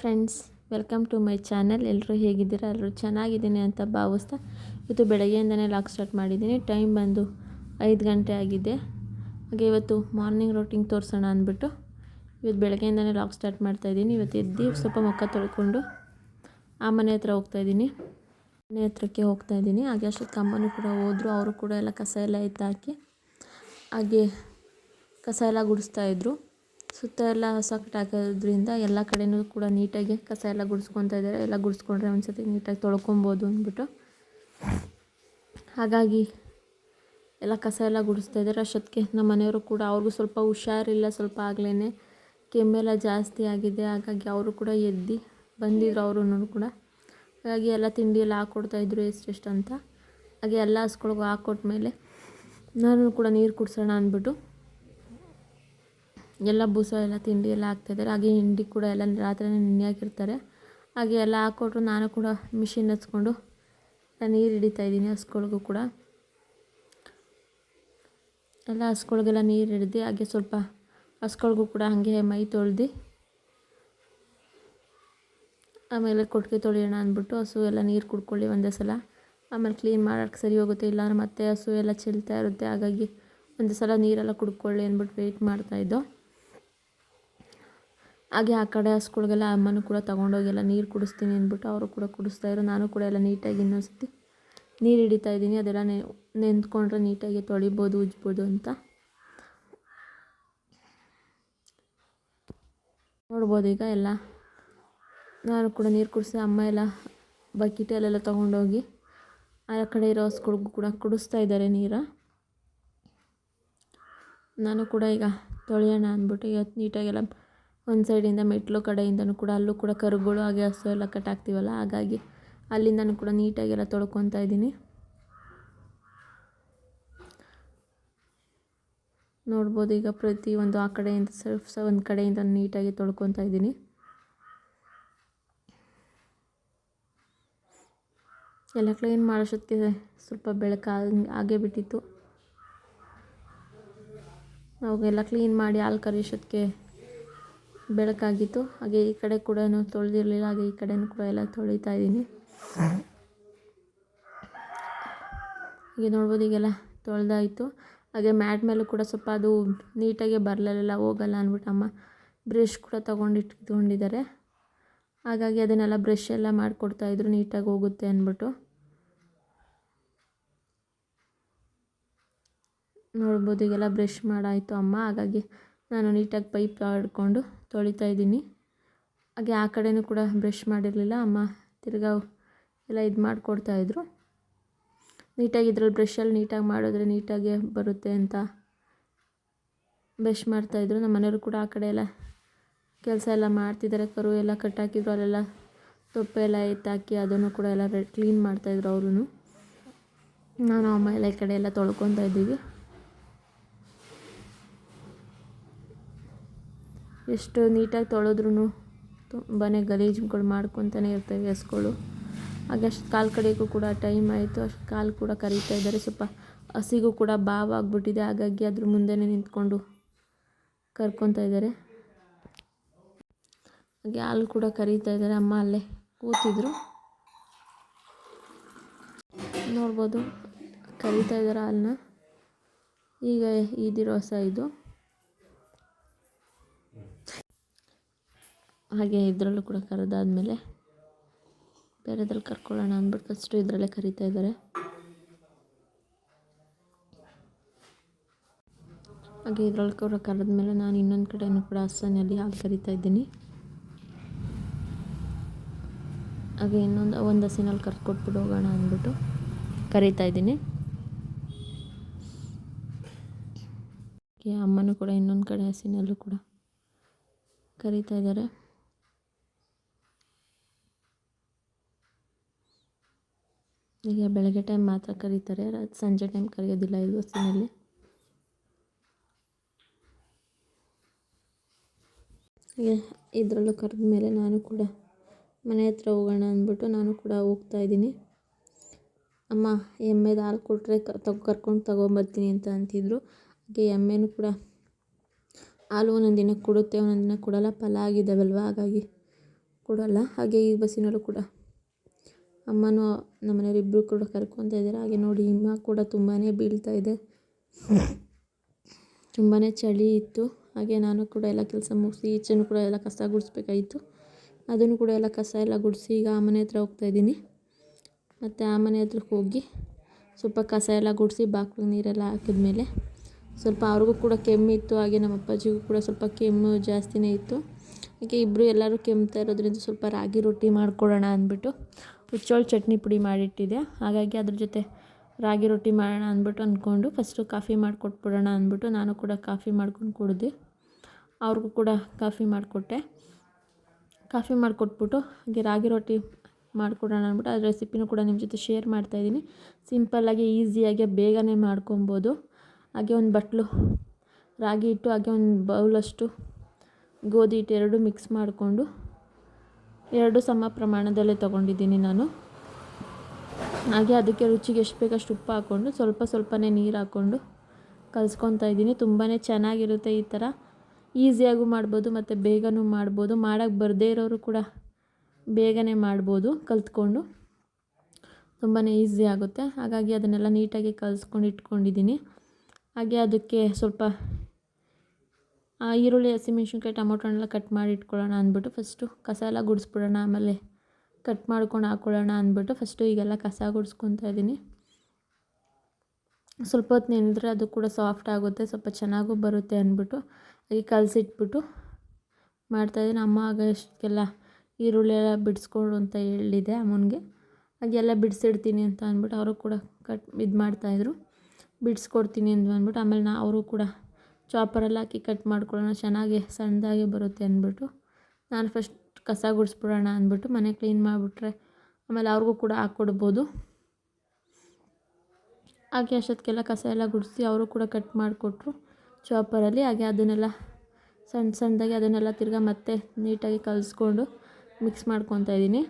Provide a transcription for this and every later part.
Friends welcome to my channel ಎಲ್ಲರೂ ಹೇಗಿದ್ದೀರಾ? ಎಲ್ಲರೂ ಚೆನ್ನಾಗಿದ್ದೀನಿ ಅಂತ ಭಾವಿಸ್ತಾ ಇವತ್ತು ಬೆಳಗ್ಗೆಯಿಂದನೇ ಲಾಕ್ ಸ್ಟಾರ್ಟ್ ಮಾಡಿದ್ದೀನಿ. ಟೈಮ್ ಬಂದು ಐದು ಗಂಟೆ ಆಗಿದೆ. ಹಾಗೆ ಇವತ್ತು ಮಾರ್ನಿಂಗ್ ರೋಟಿಂಗ್ ತೋರಿಸೋಣ ಅಂದ್ಬಿಟ್ಟು ಇವತ್ತು ಬೆಳಗ್ಗೆಯಿಂದನೇ ಲಾಕ್ ಸ್ಟಾರ್ಟ್ ಮಾಡ್ತಾಯಿದ್ದೀನಿ ಇವತ್ತು ಎದ್ದು ಸ್ವಲ್ಪ ಮುಖ ತೊಳ್ಕೊಂಡು ಆ ಮನೆ ಹತ್ರ ಹೋಗ್ತಾಯಿದ್ದೀನಿ ಮನೆ ಹತ್ರಕ್ಕೆ ಹೋಗ್ತಾಯಿದ್ದೀನಿ ಹಾಗೆ ಅಷ್ಟೊತ್ತು ಅಮ್ಮನೂ ಕೂಡ ಹೋದರು. ಅವರು ಕೂಡ ಎಲ್ಲ ಕಸ ಎಲ್ಲ ಎತ್ತಾಕಿ ಹಾಗೆ ಕಸ ಎಲ್ಲ ಗುಡಿಸ್ತಾಯಿದ್ರು ಸುತ್ತ ಎಲ್ಲ ಹೊಸ ಎಲ್ಲ ಕಡೆಯೂ ಕೂಡ ನೀಟಾಗಿ ಕಸ ಎಲ್ಲ ಗುಡಿಸ್ಕೊತಾ ಇದ್ದಾರೆ. ಎಲ್ಲ ಗುಡಿಸ್ಕೊಂಡ್ರೆ ಒಂದು ಸರ್ತಿ ನೀಟಾಗಿ ತೊಳ್ಕೊಬೋದು ಅಂದ್ಬಿಟ್ಟು. ಹಾಗಾಗಿ ಎಲ್ಲ ಕಸ ಎಲ್ಲ ಗುಡಿಸ್ತಾ ಇದ್ದಾರೆ. ಅಷ್ಟೊತ್ತಿಗೆ ನಮ್ಮ ಮನೆಯವರು ಕೂಡ ಅವ್ರಿಗೂ ಸ್ವಲ್ಪ ಹುಷಾರಿಲ್ಲ. ಸ್ವಲ್ಪ ಆಗಲೇ ಕೆಮ್ಮೆಲ್ಲ ಜಾಸ್ತಿ ಆಗಿದೆ. ಹಾಗಾಗಿ ಅವರು ಕೂಡ ಎದ್ದು ಬಂದಿದ್ರು ಅವರು ಕೂಡ. ಹಾಗಾಗಿ ಎಲ್ಲ ತಿಂಡಿ ಎಲ್ಲ ಹಾಕ್ಕೊಡ್ತಾಯಿದ್ರು ಎಷ್ಟೆಷ್ಟು ಅಂತ. ಹಾಗೆ ಎಲ್ಲ ಹಸ್ಕೊಳ್ಗೂ ಹಾಕ್ಕೊಟ್ಮೇಲೆ ನಾನು ಕೂಡ ನೀರು ಕುಡಿಸೋಣ ಅಂದ್ಬಿಟ್ಟು ಎಲ್ಲ ಬೂಸ ಎಲ್ಲ ತಿಂಡಿ ಎಲ್ಲ ಹಾಕ್ತಾಯಿದ್ದಾರೆ ಹಾಗೆ ಹಿಂಡಿ ಕೂಡ ಎಲ್ಲ ರಾತ್ರಿನೇ ನೆನೆ ಹಾಕಿರ್ತಾರೆ ಹಾಗೆ ಎಲ್ಲ ಹಾಕ್ಕೊಟ್ರು ನಾನು ಕೂಡ ಮಿಷಿನ್ ಹಚ್ಕೊಂಡು ನೀರು ಹಿಡಿತಾಯಿದ್ದೀನಿ ಹಸ್ಕೊಳ್ಗೂ ಕೂಡ. ಎಲ್ಲ ಹಸ್ಗಳಿಗೆಲ್ಲ ನೀರು ಹಿಡ್ದು ಹಾಗೆ ಸ್ವಲ್ಪ ಹಸ್ಗಳಿಗೂ ಕೂಡ ಹಾಗೆ ಮೈ ತೊಳ್ದು ಆಮೇಲೆ ಕೊಟ್ಟಿಗೆ ತೊಳೆಯೋಣ ಅಂದ್ಬಿಟ್ಟು ಹಸು ಎಲ್ಲ ನೀರು ಕುಡ್ಕೊಳ್ಳಿ ಒಂದೇ ಸಲ. ಆಮೇಲೆ ಕ್ಲೀನ್ ಮಾಡೋಕ್ಕೆ ಸರಿ ಹೋಗುತ್ತೆ. ಇಲ್ಲಾಂದ್ರೆ ಮತ್ತೆ ಹಸು ಎಲ್ಲ ಚೆಲ್ತಾ ಇರುತ್ತೆ. ಹಾಗಾಗಿ ಒಂದೇ ಸಲ ನೀರೆಲ್ಲ ಕುಡ್ಕೊಳ್ಳಿ ಅಂದ್ಬಿಟ್ಟು ವೆಯ್ಟ್ ಮಾಡ್ತಾಯಿದ್ದೋ ಹಾಗೆ ಆ ಕಡೆ ಹಸ್ಗಳಿಗೆಲ್ಲ ಅಮ್ಮನೂ ಕೂಡ ತೊಗೊಂಡೋಗೆಲ್ಲ ನೀರು ಕುಡಿಸ್ತೀನಿ ಅಂದ್ಬಿಟ್ಟು ಅವರು ಕೂಡ ಕುಡಿಸ್ತಾಯಿದ್ರು ನಾನು ಕೂಡ ಎಲ್ಲ ನೀಟಾಗಿ ಇನ್ನೊಂದು ಸತಿ ನೀರು ಹಿಡಿತಾ ಇದ್ದೀನಿ. ಅದೆಲ್ಲ ನೆ, ನೆಂದ್ಕೊಂಡ್ರೆ ನೀಟಾಗಿ ತೊಳಿಬೋದು, ಉಜ್ಬೋದು ಅಂತ. ನೋಡ್ಬೋದು ಈಗ ಎಲ್ಲ. ನಾನು ಕೂಡ ನೀರು ಕುಡಿಸಿ ಅಮ್ಮ ಎಲ್ಲ ಬಕೆಟಲ್ಲೆಲ್ಲ ತೊಗೊಂಡೋಗಿ ಆ ಕಡೆ ಇರೋ ಹಸ್ಗಳಿಗೂ ಕೂಡ ಕುಡಿಸ್ತಾ ಇದ್ದಾರೆ ನೀರು. ನಾನು ಕೂಡ ಈಗ ತೊಳೆಯೋಣ ಅಂದ್ಬಿಟ್ಟು ಇವತ್ತು ನೀಟಾಗೆಲ್ಲ ಒಂದು ಸೈಡಿಂದ ಮೆಟ್ಲು ಕಡೆಯಿಂದನೂ ಕೂಡ ಅಲ್ಲೂ ಕೂಡ ಕರುಗಳು ಹಾಗೆ ಹಸು ಎಲ್ಲ ಕಟ್ಟಾಕ್ತೀವಲ್ಲ ಹಾಗಾಗಿ ಅಲ್ಲಿಂದನೂ ಕೂಡ ನೀಟಾಗೆಲ್ಲ ತೊಳ್ಕೊತಾ ಇದ್ದೀನಿ. ನೋಡ್ಬೋದು ಈಗ ಪ್ರತಿಯೊಂದು ಆ ಕಡೆಯಿಂದ ಸಹ ಒಂದು ಕಡೆಯಿಂದ ನೀಟಾಗಿ ತೊಳ್ಕೊತಾ ಇದ್ದೀನಿ. ಎಲ್ಲ ಕ್ಲೀನ್ ಮಾಡೋಷ್ಟೊತ್ತಿಗೆ ಸ್ವಲ್ಪ ಬೆಳಕು ಆಗೇ ಬಿಟ್ಟಿತ್ತು. ಅವಾಗೆಲ್ಲ ಕ್ಲೀನ್ ಮಾಡಿ ಹಾಲು ಕರಿಯೋಷ್ಟೊತ್ತಿಗೆ ಬೆಳಕಾಗಿತ್ತು. ಹಾಗೆ ಈ ಕಡೆ ಕೂಡ ತೊಳೆದಿರಲಿಲ್ಲ. ಹಾಗೆ ಈ ಕಡೆಯೂ ಕೂಡ ಎಲ್ಲ ತೊಳಿತಾ ಇದ್ದೀನಿ. ಹೀಗೆ ನೋಡ್ಬೋದು ಈಗೆಲ್ಲ ತೊಳೆದಾಯಿತು. ಹಾಗೆ ಮ್ಯಾಟ್ ಮೇಲೂ ಕೂಡ ಸ್ವಲ್ಪ ಅದು ನೀಟಾಗಿ ಬರಲಿಲ್ಲ, ಹೋಗಲ್ಲ ಅಂದ್ಬಿಟ್ಟು ಅಮ್ಮ ಬ್ರಷ್ ಕೂಡ ತೊಗೊಂಡಿಟ್ಕೊಂಡಿದ್ದಾರೆ ಹಾಗಾಗಿ ಅದನ್ನೆಲ್ಲ ಬ್ರಷ್ ಎಲ್ಲ ಮಾಡಿಕೊಡ್ತಾಯಿದ್ರು ನೀಟಾಗಿ ಹೋಗುತ್ತೆ ಅಂದ್ಬಿಟ್ಟು. ನೋಡ್ಬೋದು ಈಗೆಲ್ಲ ಬ್ರಷ್ ಮಾಡಾಯಿತು ಅಮ್ಮ. ಹಾಗಾಗಿ ನಾನು ನೀಟಾಗಿ ಪೈಪ್ ಹಿಡ್ಕೊಂಡು ತೊಳಿತಾ ಇದ್ದೀನಿ. ಹಾಗೆ ಆ ಕಡೆಯೂ ಕೂಡ ಬ್ರಷ್ ಮಾಡಿರಲಿಲ್ಲ. ಅಮ್ಮ ತಿರ್ಗಾ ಎಲ್ಲ ಇದು ಮಾಡಿಕೊಡ್ತಾಯಿದ್ರು ನೀಟಾಗಿ ಇದ್ರಲ್ಲಿ ಬ್ರಷಲ್ಲಿ ನೀಟಾಗಿ ಮಾಡಿದ್ರೆ ನೀಟಾಗಿ ಬರುತ್ತೆ ಅಂತ ಬ್ರಷ್ ಮಾಡ್ತಾಯಿದ್ರು ನಮ್ಮ ಮನೆಯವರು ಕೂಡ ಆ ಕಡೆ ಎಲ್ಲ ಕೆಲಸ ಎಲ್ಲ ಮಾಡ್ತಿದ್ದಾರೆ. ಕರು ಎಲ್ಲ ಕಟ್ಟಾಕಿದ್ರು. ಅಲ್ಲೆಲ್ಲ ತೊಪ್ಪೆ ಎಲ್ಲ ಎತ್ತಾಕಿ ಅದನ್ನು ಕೂಡ ಎಲ್ಲ ಕ್ಲೀನ್ ಮಾಡ್ತಾಯಿದ್ರು ಅವರು ನಾನು ಅಮ್ಮ ಎಲ್ಲ ಈ ಕಡೆ ಎಲ್ಲ ತೊಳ್ಕೊತಾ ಇದ್ದೀವಿ. ಎಷ್ಟು ನೀಟಾಗಿ ತೊಳೆದ್ರೂ ತುಂಬಾ ಗಲೀಜುಗಳು ಮಾಡ್ಕೊತಾನೆ ಇರ್ತವೆ ಹಸುಗಳು ಹಾಗೆ ಅಷ್ಟು ಕಾಲು ಕಡೆಗೂ ಕೂಡ ಟೈಮ್ ಆಯಿತು, ಅಷ್ಟು ಕಾಲು ಕೂಡ ಕರೀತಾ ಇದ್ದಾರೆ. ಸ್ವಲ್ಪ ಹಸಿಗೂ ಕೂಡ ಬಾವು ಆಗಿಬಿಟ್ಟಿದೆ, ಹಾಗಾಗಿ ಅದ್ರ ಮುಂದೆನೇ ನಿಂತ್ಕೊಂಡು ಕರ್ಕೊತಾ ಇದ್ದಾರೆ. ಹಾಗೆ ಹಾಲು ಕೂಡ ಕರೀತಾ ಇದ್ದಾರೆ, ಅಮ್ಮ ಅಲ್ಲೇ ಕೂತಿದ್ರು. ನೋಡ್ಬೋದು, ಕರೀತಾ ಇದ್ದಾರೆ ಹಾಲನ್ನ. ಈಗ ಈದಿರೋ ಹೊಸ ಇದು. ಹಾಗೆ ಇದರಲ್ಲೂ ಕೂಡ ಕರೆದಾದ್ಮೇಲೆ ಬೇರೆದ್ರಲ್ಲಿ ಕರ್ಕೊಳ್ಳೋಣ ಅಂದ್ಬಿಟ್ಟು ಫಸ್ಟು ಇದರಲ್ಲೇ ಕರಿತಾ ಇದ್ದಾರೆ. ಹಾಗೆ ಇದರಲ್ಲಿ ಕೂಡ ಕರೆದ್ಮೇಲೆ ನಾನು ಇನ್ನೊಂದು ಕಡೆಯೂ ಕೂಡ ಹಸನಲ್ಲಿ ಹಾಲು ಕರಿತಾ ಇದ್ದೀನಿ. ಹಾಗೆ ಇನ್ನೊಂದು, ಒಂದು ಹಸಿನಲ್ಲಿ ಕರ್ಕೊಟ್ಬಿಟ್ಟು ಹೋಗೋಣ ಅಂದ್ಬಿಟ್ಟು ಕರಿತಾ ಇದ್ದೀನಿ. ಅಮ್ಮನೂ ಕೂಡ ಇನ್ನೊಂದು ಕಡೆ ಹಸಿನಲ್ಲೂ ಕೂಡ ಕರಿತಾ ಇದ್ದಾರೆ. ಈಗ ಬೆಳಗ್ಗೆ ಟೈಮ್ ಮಾತ್ರ ಕರೀತಾರೆ. ಸಂಜೆ ಟೈಮ್ ಕರೆಯೋದಿಲ್ಲ ಈ ಬಸ್ಸಿನಲ್ಲಿ ಇದರಲ್ಲೂ ಕರೆದ ಮೇಲೆ ನಾನು ಕೂಡ ಮನೆ ಹತ್ರ ಹೋಗೋಣ ಅಂದ್ಬಿಟ್ಟು ನಾನು ಕೂಡ ಹೋಗ್ತಾ ಇದ್ದೀನಿ. ಅಮ್ಮ ಎಮ್ಮೆದು ಹಾಲು ಕೊಟ್ಟರೆ ಕ, ತಗೊ, ಕರ್ಕೊಂಡು ತೊಗೊಂಬರ್ತೀನಿ ಅಂತ ಅಂತಿದ್ರು. ಹಾಗೆ ಎಮ್ಮೆನೂ ಕೂಡ ಹಾಲು ಒಂದೊಂದು ದಿನ ಕೊಡುತ್ತೆ, ಒಂದೊಂದು ದಿನ ಕೊಡೋಲ್ಲ, ಫಲ ಆಗಿದ್ದಾವಲ್ವ? ಹಾಗಾಗಿ ಕೊಡೋಲ್ಲ. ಹಾಗೆ ಈ ಬಸ್ಸಿನಲ್ಲೂ ಕೂಡ ಅಮ್ಮನೂ ನಮ್ಮನೆಯವ್ರು ಇಬ್ಬರು ಕೂಡ ಕರ್ಕೊತಾ ಇದ್ದಾರೆ. ಹಾಗೆ ನೋಡಿ ಹಿಮ ಕೂಡ ತುಂಬಾ ಬೀಳ್ತಾ ಇದೆ. ತುಂಬಾ ಚಳಿ ಇತ್ತು. ಹಾಗೆ ನಾನು ಕೂಡ ಎಲ್ಲ ಕೆಲಸ ಮುಗಿಸಿ ಈಚೆನೂ ಕೂಡ ಎಲ್ಲ ಕಸ ಗುಡಿಸ್ಬೇಕಾಗಿತ್ತು. ಅದನ್ನು ಕೂಡ ಎಲ್ಲ ಕಸ ಎಲ್ಲ ಗುಡಿಸಿ ಈಗ ಆ ಮನೆ ಹತ್ರ ಹೋಗ್ತಾಯಿದ್ದೀನಿ ಮತ್ತು ಆ ಮನೆ ಹತ್ರಕ್ಕೆ ಹೋಗಿ ಸ್ವಲ್ಪ ಕಸ ಎಲ್ಲ ಗುಡಿಸಿ ಬಾಕ್ಲಿಗೆ ನೀರೆಲ್ಲ ಹಾಕಿದ್ಮೇಲೆ ಸ್ವಲ್ಪ ಅವ್ರಿಗೂ ಕೂಡ ಕೆಮ್ಮಿತ್ತು ಹಾಗೆ ನಮ್ಮ ಅಪ್ಪಾಜಿಗೂ ಕೂಡ ಸ್ವಲ್ಪ ಕೆಮ್ಮು ಜಾಸ್ತಿನೇ ಇತ್ತು. ಹಾಗೆ ಇಬ್ಬರು ಎಲ್ಲರೂ ಕೆಮ್ತಾ ಇರೋದ್ರಿಂದ ಸ್ವಲ್ಪ ರಾಗಿ ರೊಟ್ಟಿ ಮಾಡಿಕೊಡೋಣ ಅಂದ್ಬಿಟ್ಟು ಹುಚ್ಚೋಳು ಚಟ್ನಿ ಪುಡಿ ಮಾಡಿಟ್ಟಿದ್ದೆ. ಹಾಗಾಗಿ ಅದ್ರ ಜೊತೆ ರಾಗಿ ರೊಟ್ಟಿ ಮಾಡೋಣ ಅಂದ್ಬಿಟ್ಟು ಅಂದ್ಕೊಂಡು ಫಸ್ಟು ಕಾಫಿ ಮಾಡಿಕೊಟ್ಬಿಡೋಣ ಅಂದ್ಬಿಟ್ಟು ನಾನು ಕೂಡ ಕಾಫಿ ಮಾಡ್ಕೊಂಡು ಕುಡಿದೆ. ಅವ್ರಿಗೂ ಕೂಡ ಕಾಫಿ ಮಾಡಿಕೊಟ್ಟೆ. ಕಾಫಿ ಮಾಡಿಕೊಟ್ಬಿಟ್ಟು ಹಾಗೆ ರಾಗಿ ರೊಟ್ಟಿ ಮಾಡಿಕೊಡೋಣ ಅಂದ್ಬಿಟ್ಟು ಅದ್ರ ರೆಸಿಪಿನೂ ಕೂಡ ನಿಮ್ಮ ಜೊತೆ ಶೇರ್ ಮಾಡ್ತಾಯಿದ್ದೀನಿ ಸಿಂಪಲ್ಲಾಗಿ ಈಸಿಯಾಗಿ ಬೇಗನೆ ಮಾಡ್ಕೊಬೋದು. ಹಾಗೆ ಒಂದು ಬಟ್ಲು, ರಾಗಿ ಹಿಟ್ಟು ಹಾಗೆ ಒಂದು ಬೌಲಷ್ಟು ಗೋಧಿ ಹಿಟ್ಟು ಎರಡು ಮಿಕ್ಸ್ ಮಾಡಿಕೊಂಡು ಎರಡು ಸಮ ಪ್ರಮಾಣದಲ್ಲೇ ತೊಗೊಂಡಿದ್ದೀನಿ ನಾನು. ಹಾಗೆ ಅದಕ್ಕೆ ರುಚಿಗೆ ಎಷ್ಟು ಬೇಕಷ್ಟು ಉಪ್ಪು ಹಾಕ್ಕೊಂಡು ಸ್ವಲ್ಪ ಸ್ವಲ್ಪನೇ ನೀರು ಹಾಕ್ಕೊಂಡು ಕಲಿಸ್ಕೊತಾ ಇದ್ದೀನಿ. ತುಂಬಾ ಚೆನ್ನಾಗಿರುತ್ತೆ ಈ ಥರ. ಈಸಿಯಾಗೂ ಮಾಡ್ಬೋದು ಮತ್ತು ಬೇಗನೂ ಮಾಡ್ಬೋದು. ಮಾಡೋಕ್ಕೆ ಬರದೇ ಇರೋರು ಕೂಡ ಬೇಗನೆ ಮಾಡ್ಬೋದು ಕಲ್ತ್ಕೊಂಡು. ತುಂಬಾ ಈಸಿ ಆಗುತ್ತೆ. ಹಾಗಾಗಿ ಅದನ್ನೆಲ್ಲ ನೀಟಾಗಿ ಕಲಿಸ್ಕೊಂಡು ಇಟ್ಕೊಂಡಿದ್ದೀನಿ. ಹಾಗೆ ಅದಕ್ಕೆ ಸ್ವಲ್ಪ ಈರುಳ್ಳಿ, ಹಸಿಮೆಣ್ಸಿನ್ಕಾಯಿ ಹಣ್ಣೆಲ್ಲ ಕಟ್ ಮಾಡಿ ಇಟ್ಕೊಳ್ಳೋಣ ಅಂದ್ಬಿಟ್ಟು ಫಸ್ಟು ಕಸ ಎಲ್ಲ ಗುಡಿಸ್ಬಿಡೋಣ, ಆಮೇಲೆ ಕಟ್ ಮಾಡ್ಕೊಂಡು ಹಾಕ್ಕೊಳ್ಳೋಣ ಅಂದ್ಬಿಟ್ಟು ಫಸ್ಟು ಈಗೆಲ್ಲ ಕಸ ಗುಡಿಸ್ಕೊತಾ ಇದ್ದೀನಿ ಸ್ವಲ್ಪ ಹೊತ್ತು ನೆನೆದ್ರೆ ಅದು ಕೂಡ ಸಾಫ್ಟ್ ಆಗುತ್ತೆ, ಸ್ವಲ್ಪ ಚೆನ್ನಾಗೂ ಬರುತ್ತೆ ಅಂದ್ಬಿಟ್ಟು ಹಾಗೆ ಕಲಸಿಟ್ಬಿಟ್ಟು ಮಾಡ್ತಾಯಿದ್ದೀನಿ ಅಮ್ಮ ಆಗ ಅಷ್ಟಕ್ಕೆಲ್ಲ ಈರುಳ್ಳಿ ಎಲ್ಲ ಬಿಡಿಸ್ಕೊಂಡು ಅಂತ ಹೇಳಿದೆ ಅಮ್ಮನಿಗೆ. ಹಾಗೆಲ್ಲ ಬಿಡಿಸಿಡ್ತೀನಿ ಅಂತ ಅಂದ್ಬಿಟ್ಟು ಅವರು ಕೂಡ ಕಟ್ ಇದು ಮಾಡ್ತಾಯಿದ್ರು ಬಿಡಿಸ್ಕೊಡ್ತೀನಿ ಅಂತ ಅಂದ್ಬಿಟ್ಟು ಆಮೇಲೆ ನಾ ಅವರು ಕೂಡ ಚಾಪರಲ್ಲಿ ಹಾಕಿ ಕಟ್ ಮಾಡ್ಕೊಳ್ಳೋಣ, ಚೆನ್ನಾಗಿ ಸಣ್ಣದಾಗಿ ಬರುತ್ತೆ ಅಂದ್ಬಿಟ್ಟು. ನಾನು ಫಸ್ಟ್ ಕಸ ಗುಡಿಸ್ಬಿಡೋಣ ಅಂದ್ಬಿಟ್ಟು ಮನೆ ಕ್ಲೀನ್ ಮಾಡಿಬಿಟ್ರೆ ಆಮೇಲೆ ಅವ್ರಿಗೂ ಕೂಡ ಹಾಕ್ಕೊಡ್ಬೋದು. ಹಾಗೆ ಅಷ್ಟೊತ್ತಿಗೆಲ್ಲ ಕಸ ಎಲ್ಲ ಗುಡಿಸಿ ಅವರು ಕೂಡ ಕಟ್ ಮಾಡಿಕೊಟ್ರು ಚಾಪರಲ್ಲಿ ಹಾಗೆ ಅದನ್ನೆಲ್ಲ ಸಣ್ಣ ಸಣ್ಣದಾಗಿ ಅದನ್ನೆಲ್ಲ ತಿರ್ಗಾ ಮತ್ತೆ ನೀಟಾಗಿ ಕಲಿಸ್ಕೊಂಡು ಮಿಕ್ಸ್ ಮಾಡ್ಕೊತಾ ಇದ್ದೀನಿ.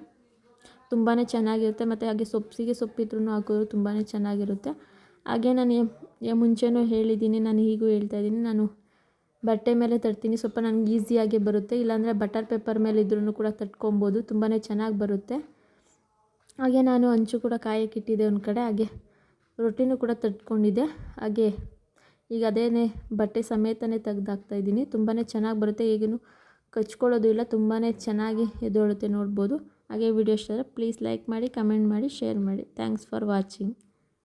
ತುಂಬಾ ಚೆನ್ನಾಗಿರುತ್ತೆ. ಮತ್ತು ಹಾಗೆ ಸೊಪ್ಪಿಗೆ ಸೊಪ್ಪಿದ್ರೂ ಹಾಕಿದ್ರು ತುಂಬಾ ಚೆನ್ನಾಗಿರುತ್ತೆ. ಹಾಗೆ ನಾನು ಮುಂಚೆನೂ ಹೇಳಿದ್ದೀನಿ, ನಾನು ಹೀಗೂ ಹೇಳ್ತಾ ಇದ್ದೀನಿ. ನಾನು ಬಟ್ಟೆ ಮೇಲೆ ತರ್ತೀನಿ. ಸ್ವಲ್ಪ ನನಗೆ ಈಸಿಯಾಗಿ ಬರುತ್ತೆ. ಇಲ್ಲಾಂದರೆ ಬಟರ್ ಪೇಪರ್ ಮೇಲೆ ಇದ್ರೂ ಕೂಡ ತಟ್ಕೊಬೋದು. ತುಂಬಾ ಚೆನ್ನಾಗಿ ಬರುತ್ತೆ. ಹಾಗೆ ನಾನು ಅಂಚು ಕೂಡ ಕಾಯಕ್ಕೆ ಇಟ್ಟಿದ್ದೆ ಒಂದು ಕಡೆ. ಹಾಗೆ ರೊಟ್ಟಿನೂ ಕೂಡ ತಟ್ಕೊಂಡಿದ್ದೆ. ಹಾಗೆ ಈಗ ಅದೇನೇ ಬಟ್ಟೆ ಸಮೇತನೇ ತೆಗ್ದಾಕ್ತಾಯಿದ್ದೀನಿ ತುಂಬಾ ಚೆನ್ನಾಗಿ ಬರುತ್ತೆ. ಈಗೇನು ಕಚ್ಕೊಳ್ಳೋದು ಇಲ್ಲ. ತುಂಬಾ ಚೆನ್ನಾಗಿ ಎದ್ದೊಳುತ್ತೆ ನೋಡ್ಬೋದು. ಹಾಗೆ ವಿಡಿಯೋ ಇಷ್ಟ ಪ್ಲೀಸ್ ಲೈಕ್ ಮಾಡಿ ಕಮೆಂಟ್ ಮಾಡಿ ಶೇರ್ ಮಾಡಿ. Thanks for watching